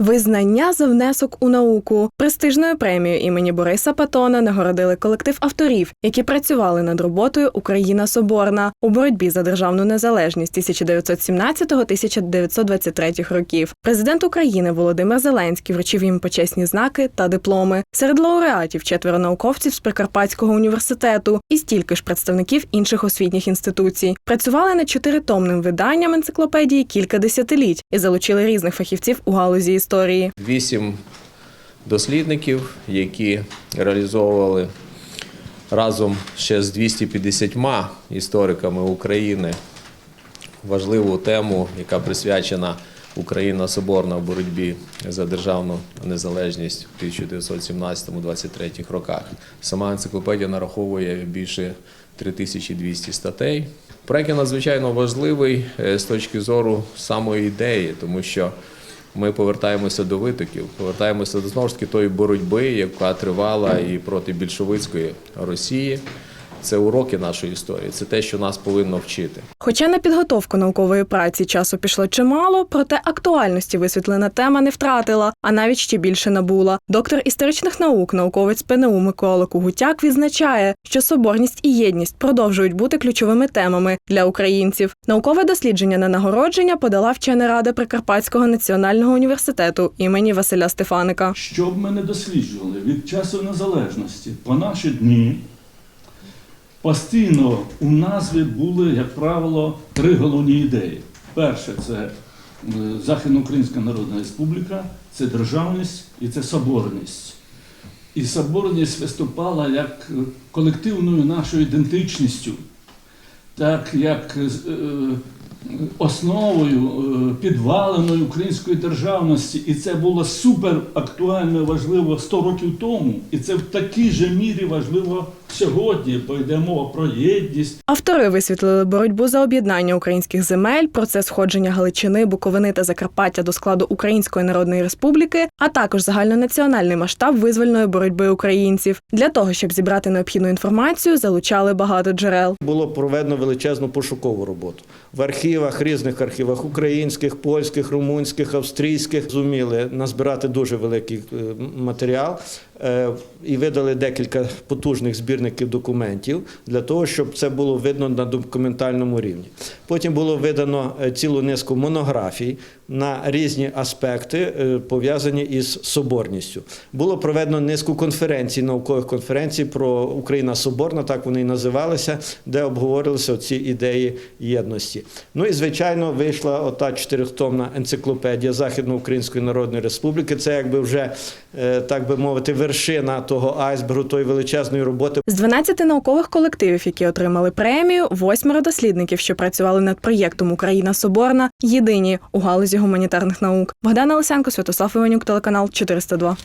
Визнання за внесок у науку престижною премією імені Бориса Патона нагородили колектив авторів, які працювали над роботою Україна Соборна у боротьбі за державну незалежність 1917-1923 років. Президент України Володимир Зеленський вручив їм почесні знаки та дипломи. Серед лауреатів четверо науковців з Прикарпатського університету і стільки ж представників інших освітніх інституцій. Працювали над чотиритомним виданням енциклопедії кілька десятиліть і залучили різних фахівців у галузі історії. Вісім дослідників, які реалізовували разом ще з 250 істориками України важливу тему, яка присвячена Україна Соборна в боротьбі за державну незалежність в 1917-23 роках. Сама енциклопедія нараховує більше 3200 статей. Проект надзвичайно важливий е, з точки зору самої ідеї, тому що ми повертаємося до витоків, повертаємося до знову ж таки тої боротьби, яка тривала і проти більшовицької Росії. Це уроки нашої історії, це те, що нас повинно вчити. Хоча на підготовку наукової праці часу пішло чимало, проте актуальності висвітлена тема не втратила, а навіть ще більше набула. Доктор історичних наук, науковець ПНУ Микола Кугутяк відзначає, що соборність і єдність продовжують бути ключовими темами для українців. Наукове дослідження на нагородження подала вчена рада Прикарпатського національного університету імені Василя Стефаника. Що б ми не досліджували від часу незалежності по наші дні, постійно у назві були, як правило, три головні ідеї. Перше це е, Західноукраїнська Народна Республіка, це державність і це соборність. І соборність виступала як е, колективною нашою ідентичністю, так як е, основою, підваленою української державності. І це було супер актуально важливо 100 років тому. І це в такій же мірі важливо сьогодні, бо йде мова про єдність, Автори висвітлили боротьбу за об'єднання українських земель, процес входження Галичини, Буковини та Закарпаття до складу Української Народної Республіки, а також загальнонаціональний масштаб визвольної боротьби українців. Для того щоб зібрати необхідну інформацію, залучали багато джерел. Було проведено величезну пошукову роботу в архівах, різних архівах українських, польських, румунських, австрійських. Зуміли назбирати дуже великий е, матеріал е, і видали декілька потужних збірників документів для того, щоб це було видно на документальному рівні. Потім було видано е, цілу низку монографій на різні аспекти, е, пов'язані із соборністю. Було проведено низку конференцій, наукових конференцій про Україна Соборна, так вони і називалися, де обговорилися ці ідеї єдності. Ну і звичайно вийшла ота чотирихтомна енциклопедія Західноукраїнської Народної Республіки. Це якби вже е, так би мовити вершина того айсбергу, тої величезної роботи. З 12 наукових колективів, які отримали премію, восьмеро дослідників, що працювали над проєктом Україна Соборна, єдині у галузі гуманітарних наук. Богдана Лисенко, Святослав Іванюк, телеканал 402.